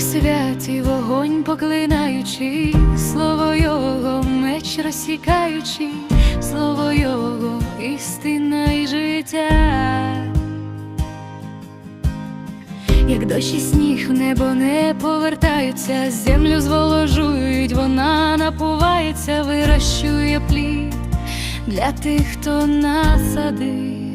святі вогонь поклинаючи, слово його меч розсікаючи, слово його істина і життя. Як дощ і сніг в небо не повертаються, землю зволожують, вона напувається, вирощує плід для тих, хто насадив.